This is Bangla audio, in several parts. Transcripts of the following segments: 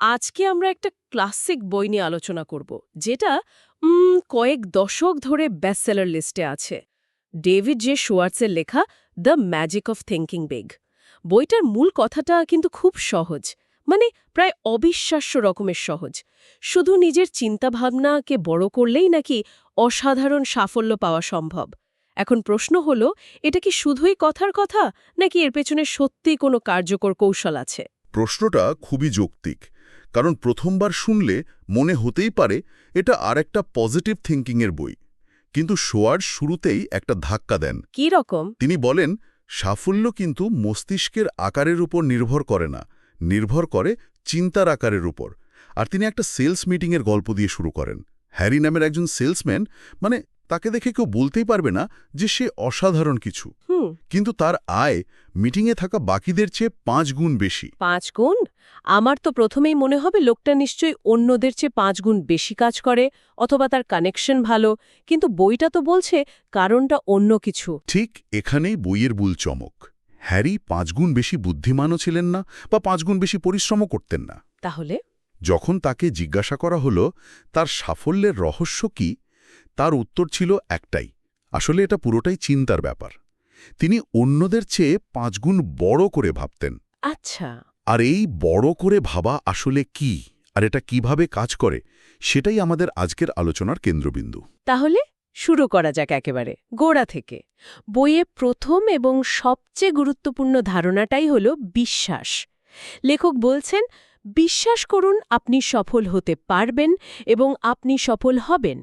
আজকে আমরা একটা ক্লাসিক বই নিয়ে আলোচনা করব, যেটা কয়েক দশক ধরে বেস্টসেলার লিস্টে আছে। ডেভিড জে শোয়ার্টসের লেখা the magic of thinking big. বইটার মূল কথাটা কিন্তু খুব সহজ মানে প্রায় অবিশ্বাস্য রকমের সহজ। শুধু নিজের চিন্তাভাবনাকে বড় করলেই নাকি অসাধারণ সাফল্য পাওয়া সম্ভব। এখন প্রশ্ন হল, এটা কি শুধুই কথার কথা, নাকি এর পেছনে সত্যি কোনো কার্যকর কৌশল আছে? প্রশ্নটা খুবই যৌক্তিক। কারণ প্রথমবার শুনলে মনে হতেই পারে এটা আর একটা পজিটিভ থিঙ্কিংয়ের বই। কিন্তু শোয়ার শুরুতেই একটা ধাক্কা দেন। কি রকম? তিনি বলেন সাফল্য কিন্তু মস্তিষ্কের আকারের উপর নির্ভর করে না নির্ভর করে চিন্তার আকারের উপর। আর তিনি একটা সেলস মিটিংয়ের গল্প দিয়ে শুরু করেন। হ্যারি নামের একজন সেলসম্যান মানে তাকে দেখে কেউ বলতেই পারবে না যে সে অসাধারণ কিছু। কিন্তু তার আয় মিটিংয়ে থাকা বাকিদের চেয়ে পাঁচ গুণ বেশি। পাঁচ গুণ? আমার তো প্রথমেই মনে হবে লোকটা নিশ্চয়ই অন্যদের চেয়ে পাঁচ গুণ বেশি কাজ করে অথবা তার কানেকশন ভালো। কিন্তু বইটা তো বলছে কারণটা অন্য কিছু। ঠিক এখানেই বইয়ের বুল চমক। হ্যারি পাঁচগুণ বেশি বুদ্ধিমানও ছিলেন না বা পাঁচগুণ বেশি পরিশ্রমও করতেন না। তাহলে? যখন তাকে জিজ্ঞাসা করা হলো তার সাফল্যের রহস্য কি? তার উত্তর ছিল একটাই আসলে এটা পুরোটাই চিন্তার ব্যাপার। তিনি অন্যদের চেয়ে পাঁচগুণ বড় করে ভাবতেন। আচ্ছা। আর এই বড় করে ভাবা আসলে কি আর এটা কীভাবে কাজ করে সেটাই আমাদের আজকের আলোচনার কেন্দ্রবিন্দু। তাহলে শুরু করা যাক একেবারে গোড়া থেকে। বইয়ে প্রথম এবং সবচেয়ে গুরুত্বপূর্ণ ধারণাটাই হল বিশ্বাস। লেখক বলছেন বিশ্বাস করুন আপনি সফল হতে পারবেন এবং আপনি সফল হবেন।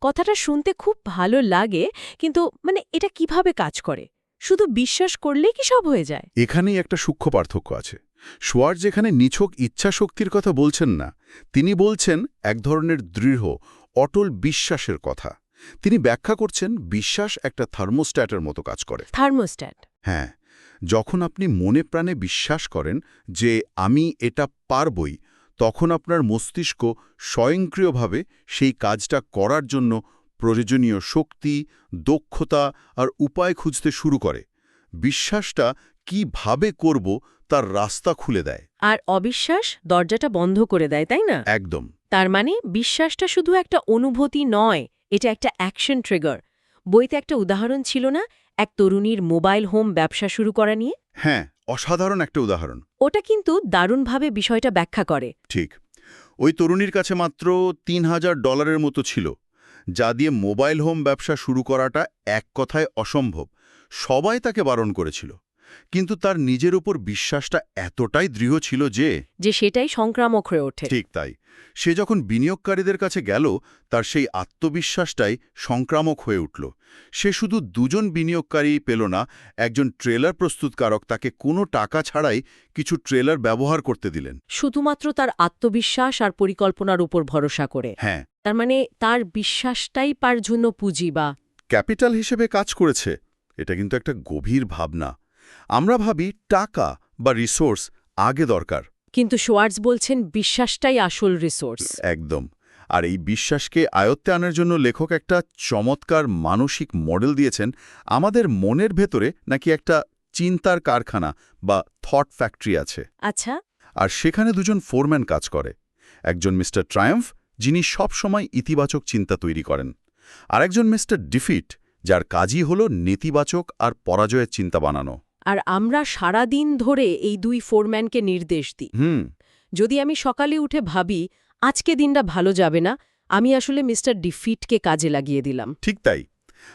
কথাটা শুনতে খুব ভালো লাগে কিন্তু মানে এটা কীভাবে কাজ করে? শুধু বিশ্বাস করলেই কি সব হয়ে যায়? এখানেই একটা সূক্ষ্ম পার্থক্য আছে। শোয়ার যেখানে নিছক ইচ্ছাশক্তির কথা বলছেন না তিনি বলছেন এক ধরনের দৃঢ় অটল বিশ্বাসের কথা। তিনি ব্যাখ্যা করছেন বিশ্বাস একটা থার্মোস্ট্যাটের মতো কাজ করে। থার্মোস্ট্যাট। হ্যাঁ যখন আপনি মনে প্রাণে বিশ্বাস করেন যে আমি এটা পারবই তখন আপনার মস্তিষ্ক স্বয়ংক্রিয়ভাবে সেই কাজটা করার জন্য প্রয়োজনীয় শক্তি দক্ষতা আর উপায় খুঁজতে শুরু করে। বিশ্বাসটা কীভাবে করব তার রাস্তা খুলে দেয়। আর অবিশ্বাস দরজাটা বন্ধ করে দেয় তাই না? একদম। তার মানে বিশ্বাসটা শুধু একটা অনুভূতি নয় এটা একটা অ্যাকশন ট্রিগার। বইতে একটা উদাহরণ ছিল না এক তরুণীর মোবাইল হোম ব্যবসা শুরু করা নিয়ে? হ্যাঁ অসাধারণ একটা উদাহরণ। ওটা কিন্তু দারুণভাবে বিষয়টা ব্যাখ্যা করে। ঠিক। ওই তরুণীর কাছে মাত্র তিন হাজার ডলারের মতো ছিল যা দিয়ে মোবাইল হোম ব্যবসা শুরু করাটা এক কথায় অসম্ভব। সবাই তাকে বারণ করেছিল। কিন্তু তার নিজের উপর বিশ্বাসটা এতটাই দৃঢ় ছিল যে যে সেটাই সংক্রামক হয়ে ওঠে। ঠিক তাই। সে যখন বিনিয়োগকারীদের কাছে গেল তার সেই আত্মবিশ্বাসটাই সংক্রামক হয়ে উঠল। সে শুধু দুজন বিনিয়োগকারী পেল না একজন ট্রেলার প্রস্তুতকারক তাকে কোনো টাকা ছাড়াই কিছু ট্রেলার ব্যবহার করতে দিলেন। শুধুমাত্র তার আত্মবিশ্বাস আর পরিকল্পনার উপর ভরসা করে। হ্যাঁ। তার মানে তার বিশ্বাসটাই পার জন্য পুঁজি বা ক্যাপিটাল হিসেবে কাজ করেছে এটা কিন্তু একটা গভীর ভাবনা। আমরা ভাবি টাকা বা রিসোর্স আগে দরকার। কিন্তু শোয়ার্টস বলছেন বিশ্বাসটাই আসল রিসোর্স একদম। আর এই বিশ্বাসকে আয়ত্তে আনার জন্য লেখক একটা চমৎকার মানসিক মডেল দিয়েছেন আমাদের মনের ভেতরে নাকি একটা চিন্তার কারখানা বা থট ফ্যাক্টরি আছে। আচ্ছা। আর সেখানে দুজন ফোরম্যান কাজ করে। একজন মিস্টার ট্রায়াম্ফ যিনি সবসময় ইতিবাচক চিন্তা তৈরি করেন। আর একজন মিস্টার ডিফিট যার কাজই হল নেতিবাচক আর পরাজয়ের চিন্তা বানানো। আর আমরা সারা দিন ধরে এই দুই ফোরম্যানকে নির্দেশ দিই। হুম। যদি আমি সকালে উঠে ভাবি আজকে দিনটা ভালো যাবে না আমি আসলে মিস্টার ডিফিটকে কাজে লাগিয়ে দিলাম। ঠিক তাই।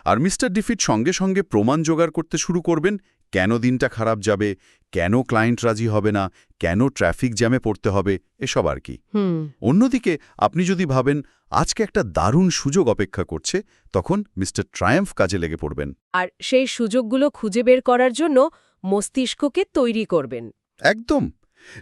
আর মিস্টার ডিফিট সঙ্গে সঙ্গে প্রমাণ জোগাড় করতে শুরু করবেন কেন দিনটা খারাপ যাবে কেন ক্লায়েন্ট রাজি হবে না কেন ট্রাফিক জ্যামে পড়তে হবে এসব আর কি। হুম। অন্যদিকে আপনি যদি ভাবেন আজকে একটা দারুণ সুযোগ অপেক্ষা করছে তখন মিস্টার ট্রায়াম্ফ কাজে লেগে পড়বেন। আর সেই সুযোগগুলো খুঁজে বের করার জন্য মস্তিষ্ককে তৈরি করবেন। একদম।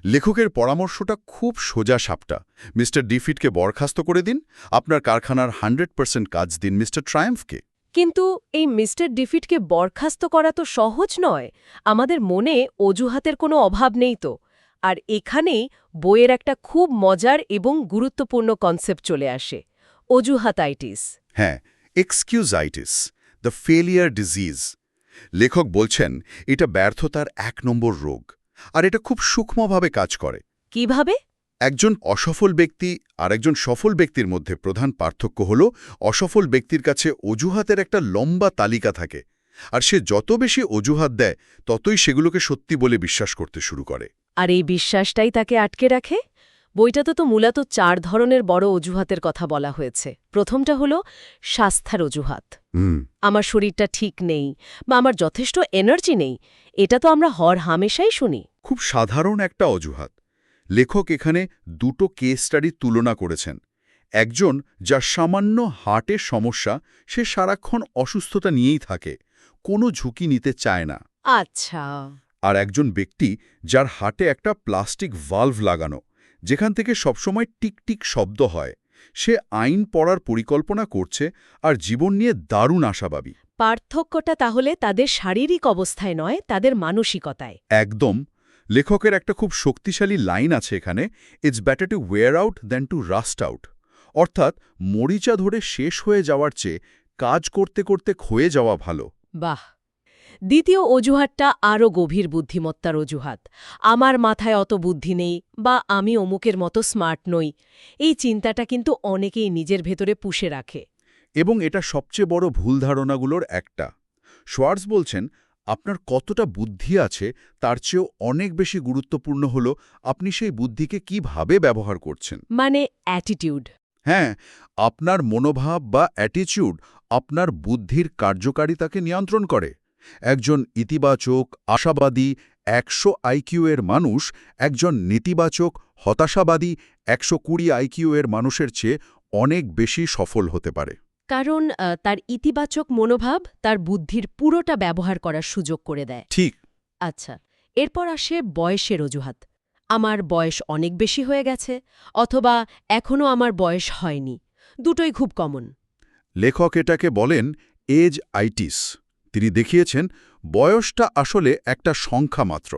লেখকের পরামর্শটা খুব সোজা সাপটা। মিস্টার ডিফিটকে বরখাস্ত করে দিন। আপনার কারখানার হান্ড্রেড কাজ দিন মিস্টার ট্রায়াম্ফকে। কিন্তু এই মিস্টার ডিফিটকে বরখাস্ত করা তো সহজ নয়। আমাদের মনে অজুহাতের কোনো অভাব নেই তো। আর এখানেই বইয়ের একটা খুব মজার এবং গুরুত্বপূর্ণ কনসেপ্ট চলে আসে অজুহাতাইটিস। হ্যাঁ এক্সকিউজাইটিস দ্য ফেলিয়ার ডিজিজ। লেখক বলছেন এটা ব্যর্থতার এক নম্বর রোগ আর এটা খুব সূক্ষ্মভাবে কাজ করে। কীভাবে? একজন অসফল ব্যক্তি আর একজন সফল ব্যক্তির মধ্যে প্রধান পার্থক্য হল অসফল ব্যক্তির কাছে অজুহাতের একটা লম্বা তালিকা থাকে আর সে যত বেশি অজুহাত দেয় ততই সেগুলোকে সত্যি বলে বিশ্বাস করতে শুরু করে। আর এই বিশ্বাসটাই তাকে আটকে রাখে? বইটাতে তো মূলত চার ধরনের বড় অজুহাতের কথা বলা হয়েছে। প্রথমটা হলো স্বাস্থ্যার অজুহাত। আমার শরীরটা ঠিক নেই বা আমার যথেষ্ট এনার্জি নেই এটা তো আমরা হর হামেশাই শুনি। খুব সাধারণ একটা অজুহাত। লেখক এখানে দুটো কেস স্টাডি তুলনা করেছেন। একজন যার সামান্য হার্টের সমস্যা সে সারাক্ষণ অসুস্থতা নিয়েই থাকে কোনো ঝুঁকি নিতে চায় না। আচ্ছা। আর একজন ব্যক্তি যার হাটে একটা প্লাস্টিক ভালভ লাগানো যেখান থেকে সবসময় টিকটিক শব্দ হয়। সে আইন পড়ার পরিকল্পনা করছে আর জীবন নিয়ে দারুণ আশাবাদী। পার্থক্যটা তাহলে তাদের শারীরিক অবস্থায় নয় তাদের মানসিকতায়। একদম। লেখকের একটা খুব শক্তিশালী লাইন আছে এখানে it's better to wear out than to rust out অর্থাৎ মরিচা ধরে শেষ হয়ে যাওয়ার চেয়ে কাজ করতে করতে ক্ষয়ে যাওয়া ভালো। বাহ! দ্বিতীয় অজুহাতটা আরও গভীর বুদ্ধিমত্তার অজুহাত। আমার মাথায় অত বুদ্ধি নেই বা আমি অমুকের মতো স্মার্ট নই। এই চিন্তাটা কিন্তু অনেকেই নিজের ভেতরে পুষে রাখে। এবং এটা সবচেয়ে বড় ভুল ধারণাগুলোর একটা। শোয়ার্স বলছেন আপনার কতটা বুদ্ধি আছে তার চেয়েও অনেক বেশি গুরুত্বপূর্ণ হল আপনি সেই বুদ্ধিকে কীভাবে ব্যবহার করছেন? মানে অ্যাটিটিউড হ্যাঁ আপনার মনোভাব বা অ্যাটিচিউড আপনার বুদ্ধির কার্যকারিতাকে নিয়ন্ত্রণ করে। একজন ইতিবাচক আশাবাদী একশো আইকিউ এর মানুষ একজন নেতিবাচক হতাশাবাদী একশো কুড়ি আইকিউ এর মানুষের চেয়ে অনেক বেশি সফল হতে পারে। কারণ তার ইতিবাচক মনোভাব তার বুদ্ধির পুরোটা ব্যবহার করার সুযোগ করে দেয়। ঠিক। আচ্ছা এরপর আসে বয়সের অজুহাত। আমার বয়স অনেক বেশি হয়ে গেছে অথবা এখনও আমার বয়স হয়নি। দুটোই খুব কমন লেখক এটাকে বলেন এজ আইটিস। তিনি দেখিয়েছেন বয়সটা আসলে একটা সংখ্যা মাত্র।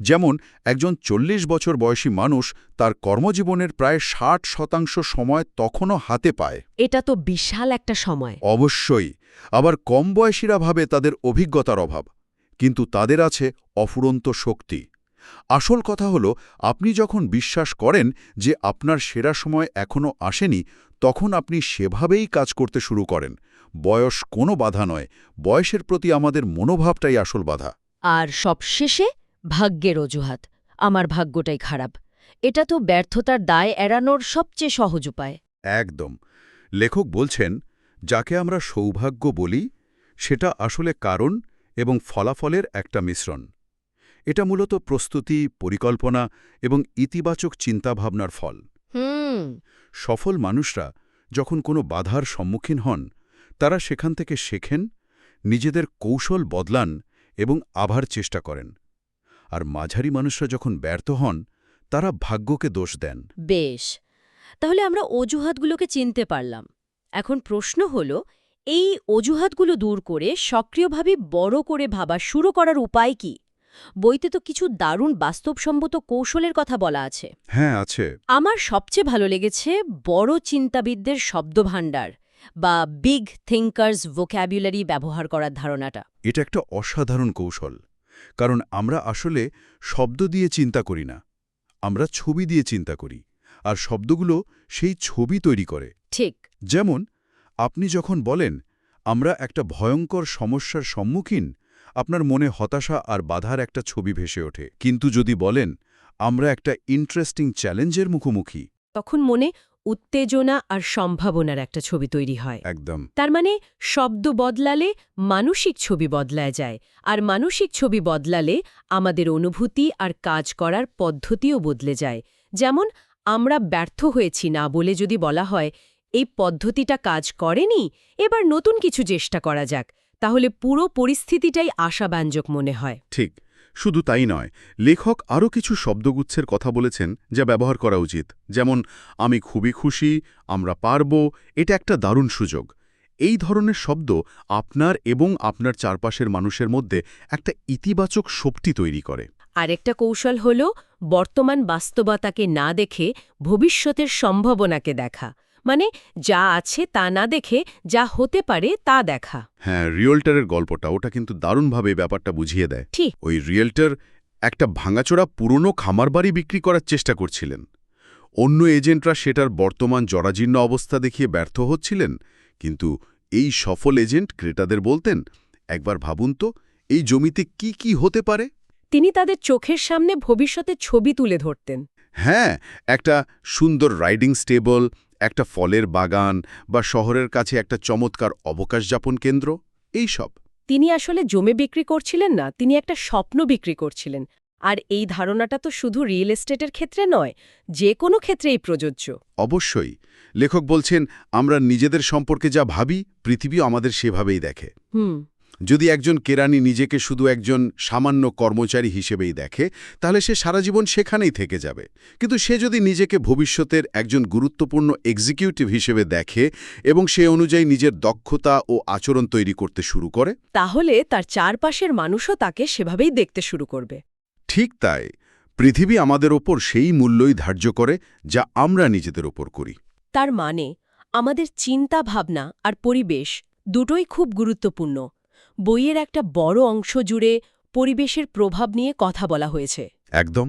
যেমন একজন চল্লিশ বছর বয়সী মানুষ তার কর্মজীবনের প্রায় ষাট শতাংশ সময় তখনও হাতে পায়। এটা তো বিশাল একটা সময়। অবশ্যই আবার কম বয়সীরা ভাবে তাদের অভিজ্ঞতার অভাব কিন্তু তাদের আছে অফুরন্ত শক্তি। আসল কথা হল আপনি যখন বিশ্বাস করেন যে আপনার সেরা সময় এখনও আসেনি তখন আপনি সেভাবেই কাজ করতে শুরু করেন। বয়স কোনো বাধা নয় বয়সের প্রতি আমাদের মনোভাবটাই আসল বাধা। আর সবশেষে ভাগ্যের অজুহাত আমার ভাগ্যটাই খারাপ। এটা তো ব্যর্থতার দায় এড়ানোর সবচেয়ে সহজ উপায়। একদম। লেখক বলছেন যাকে আমরা সৌভাগ্য বলি সেটা আসলে কারণ এবং ফলাফলের একটা মিশ্রণ। এটা মূলত প্রস্তুতি পরিকল্পনা এবং ইতিবাচক চিন্তাভাবনার ফল। হুম। সফল মানুষরা যখন কোনো বাধার সম্মুখীন হন তারা সেখান থেকে শেখেন নিজেদের কৌশল বদলান এবং আবার চেষ্টা করেন। আর মাঝারি মানুষরা যখন ব্যর্থ হন তারা ভাগ্যকে দোষ দেন। বেশ তাহলে আমরা অজুহাতগুলোকে চিনতে পারলাম। এখন প্রশ্ন হল এই অজুহাতগুলো দূর করে সক্রিয়ভাবে বড় করে ভাবা শুরু করার উপায় কি? বইতে তো কিছু দারুণ বাস্তবসম্মত কৌশলের কথা বলা আছে। হ্যাঁ আছে। আমার সবচেয়ে ভালো লেগেছে বড় চিন্তাবিদদের শব্দভাণ্ডার। বা বিগ থিঙ্কার্স ভোক্যাবুলারি ব্যবহার করার ধারণাটা। এটা একটা অসাধারণ কৌশল কারণ আমরা আসলে শব্দ দিয়ে চিন্তা করি না আমরা ছবি দিয়ে চিন্তা করি আর শব্দগুলো সেই ছবি তৈরি করে। ঠিক। যেমন আপনি যখন বলেন আমরা একটা ভয়ঙ্কর সমস্যার সম্মুখীন আপনার মনে হতাশা আর বাধার একটা ছবি ভেসে ওঠে। কিন্তু যদি বলেন আমরা একটা ইন্টারেস্টিং চ্যালেঞ্জের মুখোমুখি। তখন মনে উত্তেজনা আর সম্ভাবনার একটা ছবি তৈরি হয়। একদম। তার মানে শব্দ বদলালে মানসিক ছবি বদলায় যায় আর মানসিক ছবি বদলালে আমাদের অনুভূতি আর কাজ করার পদ্ধতিও বদলে যায়। যেমন আমরা ব্যর্থ হয়েছি না বলে যদি বলা হয় এই পদ্ধতিটা কাজ করেনি এবার নতুন কিছু চেষ্টা করা যাক। তাহলে পুরো পরিস্থিতিটাই আশাব্যঞ্জক মনে হয়। ঠিক। শুধু তাই নয়, লেখক আরও কিছু শব্দগুচ্ছের কথা বলেছেন যা ব্যবহার করা উচিত। যেমন, আমি খুবই খুশি আমরা পারব এটা একটা দারুণ সুযোগ। এই ধরনের শব্দ আপনার এবং আপনার চারপাশের মানুষের মধ্যে একটা ইতিবাচক শক্তি তৈরি করে। আরেকটা কৌশল হল, বর্তমান বাস্তবতাকে না দেখে ভবিষ্যতের সম্ভাবনাকে দেখা। মানে যা আছে তা না দেখে যা হতে পারে তা দেখা। হ্যাঁ রিয়েলটারের গল্পটা ওটা কিন্তু দারুণভাবে ব্যাপারটা বুঝিয়ে দেয়। ঠিক। ওই রিয়েলটার একটা ভাঙাচোরা পুরনো খামার বাড়ি বিক্রি করার চেষ্টা করছিলেন। অন্য এজেন্টরা সেটার বর্তমান জরাজীর্ণ অবস্থা দেখিয়ে ব্যর্থ হচ্ছিলেন কিন্তু এই সফল এজেন্ট ক্রেতাদের বলতেন একবার ভাবুন তো এই জমিতে কি কি হতে পারে? তিনি তাদের চোখের সামনে ভবিষ্যতে ছবি তুলে ধরতেন। হ্যাঁ একটা সুন্দর রাইডিং স্টেবল একটা ফলের বাগান বা শহরের কাছে একটা চমৎকার অবকাশযাপন কেন্দ্র? এই সব। তিনি আসলে জমে বিক্রি করছিলেন না তিনি একটা স্বপ্ন বিক্রি করছিলেন। আর এই ধারণাটা তো শুধু রিয়েল এস্টেটের ক্ষেত্রে নয় যে কোনো ক্ষেত্রেই প্রযোজ্য। অবশ্যই। লেখক বলছেন আমরা নিজেদের সম্পর্কে যা ভাবি পৃথিবী আমাদের সেভাবেই দেখে। হুম। যদি একজন কেরানি নিজেকে শুধু একজন সামান্য কর্মচারী হিসেবেই দেখে তাহলে সে সারা জীবন সেখানেই থেকে যাবে। কিন্তু সে যদি নিজেকে ভবিষ্যতের একজন গুরুত্বপূর্ণ এক্সিকিউটিভ হিসেবে দেখে এবং সে অনুযায়ী নিজের দক্ষতা ও আচরণ তৈরি করতে শুরু করে তাহলে তার চারপাশের মানুষও তাকে সেভাবেই দেখতে শুরু করবে। ঠিক তাই পৃথিবী আমাদের ওপর সেই মূল্যই ধার্য করে যা আমরা নিজেদের ওপর করি। তার মানে আমাদের চিন্তা ভাবনা আর পরিবেশ দুটোই খুব গুরুত্বপূর্ণ। বইয়ের একটা বড় অংশ জুড়ে পরিবেশের প্রভাব নিয়ে কথা বলা হয়েছে। একদম।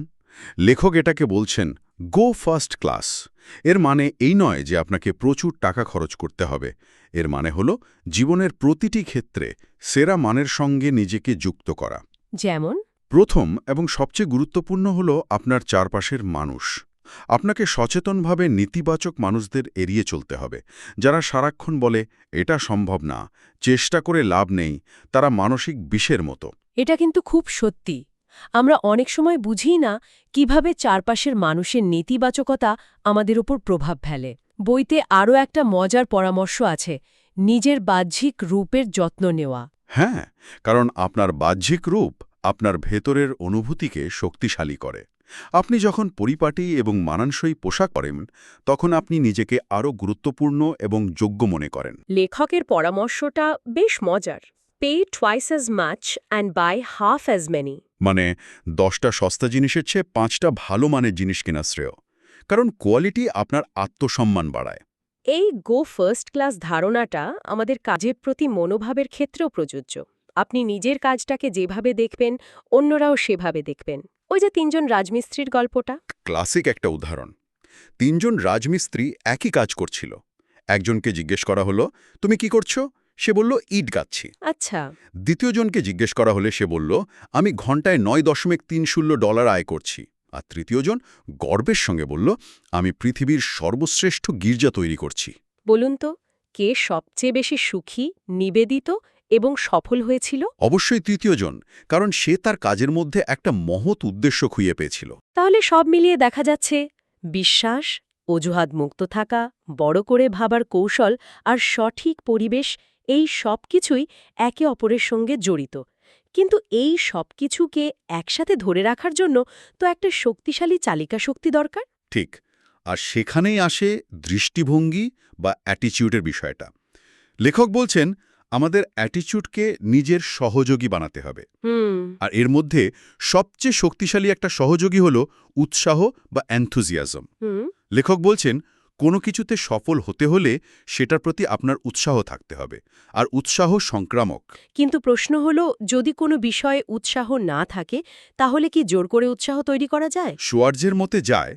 লেখক এটাকে বলছেন গো ফার্স্ট ক্লাস এর মানে এই নয় যে আপনাকে প্রচুর টাকা খরচ করতে হবে। এর মানে হল জীবনের প্রতিটি ক্ষেত্রে সেরা মানের সঙ্গে নিজেকে যুক্ত করা। যেমন? প্রথম এবং সবচেয়ে গুরুত্বপূর্ণ হল আপনার চারপাশের মানুষ। আপনাকে সচেতনভাবে নেতিবাচক মানুষদের এড়িয়ে চলতে হবে। যারা সারাক্ষণ বলে এটা সম্ভব না চেষ্টা করে লাভ নেই তারা মানসিক বিষের মতো। এটা কিন্তু খুব সত্যি। আমরা অনেক সময় বুঝি না কীভাবে চারপাশের মানুষের নেতিবাচকতা আমাদের উপর প্রভাব ফেলে। বইতে আরও একটা মজার পরামর্শ আছে নিজের বাহ্যিক রূপের যত্ন নেওয়া। হ্যাঁ কারণ আপনার বাহ্যিক রূপ আপনার ভেতরের অনুভূতিকে শক্তিশালী করে। আপনি যখন পরিপাটি এবং মানানসই পোশাক পরেন তখন আপনি নিজেকে আরও গুরুত্বপূর্ণ এবং যোগ্য মনে করেন। লেখকের পরামর্শটা বেশ মজার। Pay twice as much and buy half as many মানে দশটা সস্তা জিনিসের চেয়ে পাঁচটা ভালো মানের জিনিস কেনা শ্রেয়। কারণ কোয়ালিটি আপনার আত্মসম্মান বাড়ায়। এই গো ফার্স্ট ক্লাস ধারণাটা আমাদের কাজের প্রতি মনোভাবের ক্ষেত্রেও প্রযোজ্য। আপনি নিজের কাজটাকে যেভাবে দেখবেন অন্যরাও সেভাবে দেখবেন। ওই যে তিনজন রাজমিস্ত্রির গল্পটা। ক্লাসিক একটা উদাহরণ। তিনজন রাজমিস্ত্রি একই কাজ করছিল। একজনকে জিজ্ঞেস করা হলো তুমি কি করছ? সে বলল ইট গাচ্ছি। আচ্ছা। দ্বিতীয়জনকে জিজ্ঞেস করা হলে সে বলল আমি ঘন্টায় নয় দশমিক তিন শূন্য ডলার আয় করছি। আর তৃতীয়জন গর্বের সঙ্গে বলল আমি পৃথিবীর সর্বশ্রেষ্ঠ গির্জা তৈরি করছি। বলুন তো কে সবচেয়ে বেশি সুখী নিবেদিত এবং সফল হয়েছিল? অবশ্যই তৃতীয়জন কারণ সে তার কাজের মধ্যে একটা মহৎ উদ্দেশ্য খুঁজে পেয়েছিল। তাহলে সব মিলিয়ে দেখা যাচ্ছে বিশ্বাস অজুহাত মুক্ত থাকা বড় করে ভাবার কৌশল আর সঠিক পরিবেশ এই সব কিছুই একে অপরের সঙ্গে জড়িত। কিন্তু এই সব কিছুকে একসাথে ধরে রাখার জন্য তো একটা শক্তিশালী চালিকা শক্তি দরকার? ঠিক আর সেখানেই আসে দৃষ্টিভঙ্গি বা অ্যাটিচিউডের বিষয়টা। লেখক বলছেন আমাদের অ্যাটিচিউডকে নিজের সহযোগী বানাতে হবে। আর এর মধ্যে সবচেয়ে শক্তিশালী একটা সহযোগী হল উৎসাহ বা অ্যান্থুজিয়াজম লেখক বলছেন কোনো কিছুতে সফল হতে হলে সেটার প্রতি আপনার উৎসাহ থাকতে হবে। আর উৎসাহ সংক্রামক। কিন্তু প্রশ্ন হলো যদি কোনো বিষয়ে উৎসাহ না থাকে তাহলে কি জোর করে উৎসাহ তৈরি করা যায়? শোয়ার্জের মতে যায়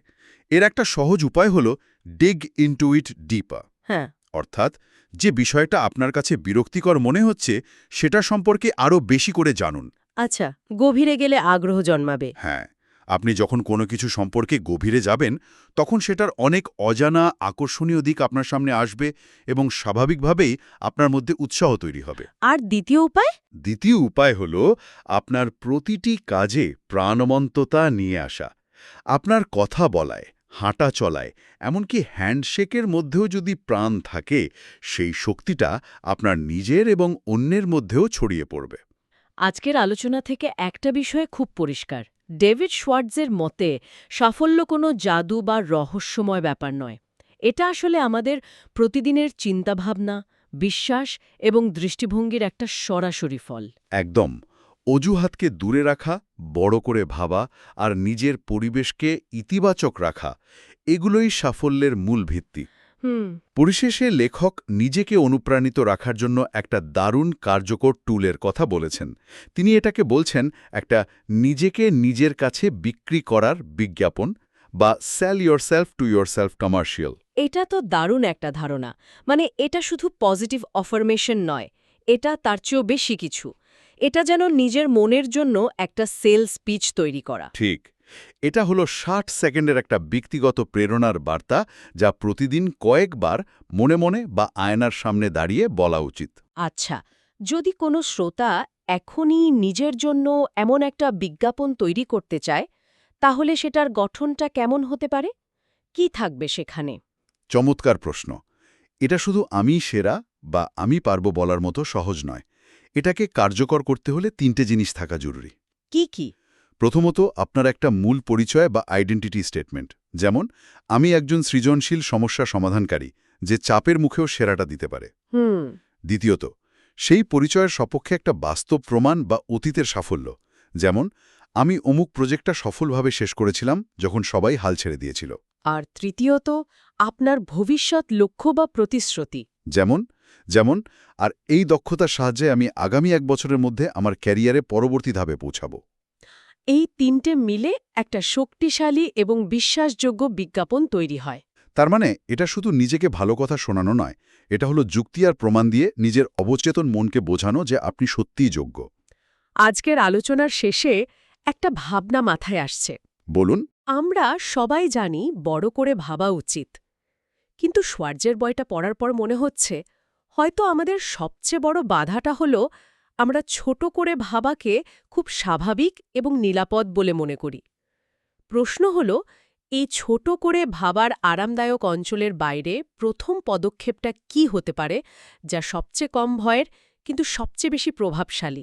এর একটা সহজ উপায় হল ডিগ ইন্টু ইট ডিপা হ্যাঁ। অর্থাৎ যে বিষয়টা আপনার কাছে বিরক্তিকর মনে হচ্ছে সেটা সম্পর্কে আরও বেশি করে জানুন। আচ্ছা গভীরে গেলে আগ্রহ জন্মাবে। হ্যাঁ আপনি যখন কোনো কিছু সম্পর্কে গভীরে যাবেন তখন সেটার অনেক অজানা আকর্ষণীয় দিক আপনার সামনে আসবে এবং স্বাভাবিকভাবেই আপনার মধ্যে উৎসাহ তৈরি হবে। আর দ্বিতীয় উপায়? দ্বিতীয় উপায় হল আপনার প্রতিটি কাজে প্রাণবন্ততা নিয়ে আসা। আপনার কথা বলায় হাঁটা চলায় এমনকি হ্যান্ডশেকের মধ্যেও যদি প্রাণ থাকে সেই শক্তিটা আপনার নিজের এবং অন্যের মধ্যেও ছড়িয়ে পড়বে। আজকের আলোচনা থেকে একটা বিষয়ে খুব পরিষ্কার। ডেভিড শোয়ার্টজের মতে সাফল্য কোনো জাদু বা রহস্যময় ব্যাপার নয়। এটা আসলে আমাদের প্রতিদিনের চিন্তাভাবনা বিশ্বাস এবং দৃষ্টিভঙ্গির একটা সরাসরি ফল। একদম। অজুহাতকে দূরে রাখা বড় করে ভাবা আর নিজের পরিবেশকে ইতিবাচক রাখা এগুলোই সাফল্যের মূল ভিত্তি। হুম। পরিশেষে লেখক নিজেকে অনুপ্রাণিত রাখার জন্য একটা দারুণ কার্যকর টুলের কথা বলেছেন। তিনি এটাকে বলছেন একটা নিজেকে নিজের কাছে বিক্রি করার বিজ্ঞাপন বা sell yourself to yourself commercial এটা তো দারুণ একটা ধারণা। মানে এটা শুধু পজিটিভ অফার্মেশন নয় এটা তার চেয়েও বেশি কিছু। এটা যেন নিজের মনের জন্য একটা সেল স্পিচ তৈরি করা। ঠিক। এটা হলো ষাট সেকেন্ডের একটা ব্যক্তিগত প্রেরণার বার্তা যা প্রতিদিন কয়েকবার মনে মনে বা আয়নার সামনে দাঁড়িয়ে বলা উচিত। আচ্ছা যদি কোনো শ্রোতা এখনই নিজের জন্য এমন একটা বিজ্ঞাপন তৈরি করতে চায় তাহলে সেটার গঠনটা কেমন হতে পারে? কি থাকবে সেখানে? চমৎকার প্রশ্ন। এটা শুধু আমি সেরা বা আমি পারব বলার মতো সহজ নয়। এটাকে কার্যকর করতে হলে তিনটে জিনিস থাকা জরুরি। কি কি? প্রথমত আপনার একটা মূল পরিচয় বা আইডেন্টিটি স্টেটমেন্ট। যেমন আমি একজন সৃজনশীল সমস্যা সমাধানকারী যে চাপের মুখেও সেরাটা দিতে পারে। দ্বিতীয়ত সেই পরিচয়ের সপক্ষে একটা বাস্তব প্রমাণ বা অতীতের সাফল্য। যেমন আমি অমুক প্রজেক্টটা সফলভাবে শেষ করেছিলাম যখন সবাই হাল ছেড়ে দিয়েছিল। আর তৃতীয়ত আপনার ভবিষ্যৎ লক্ষ্য বা প্রতিশ্রুতি। যেমন যেমন আর এই দক্ষতার সাহায্যে আমি আগামী এক বছরের মধ্যে আমার ক্যারিয়ারে পরবর্তী ধাপে পৌঁছাব। এই তিনটে মিলে একটা শক্তিশালী এবং বিশ্বাসযোগ্য বিজ্ঞাপন তৈরি হয়। তার মানে এটা শুধু নিজেকে ভালো কথা শোনানো নয় এটা হলো যুক্তি আর প্রমাণ দিয়ে নিজের অবচেতন মনকে বোঝানো যে আপনি সত্যিই যোগ্য। আজকের আলোচনার শেষে একটা ভাবনা মাথায় আসছে। বলুন। আমরা সবাই জানি বড় করে ভাবা উচিত। কিন্তু সোয়ার্জের বইটা পড়ার পর মনে হচ্ছে, হয়তো আমাদের সবচেয়ে বড় বাধাটা হল আমরা ছোট করে ভাবাকে খুব স্বাভাবিক এবং নিরাপদ বলে মনে করি। প্রশ্ন হল, এই ছোট করে ভাবার আরামদায়ক অঞ্চলের বাইরে প্রথম পদক্ষেপটা কি হতে পারে, যা সবচেয়ে কম ভয়ের কিন্তু সবচেয়ে বেশি প্রভাবশালী?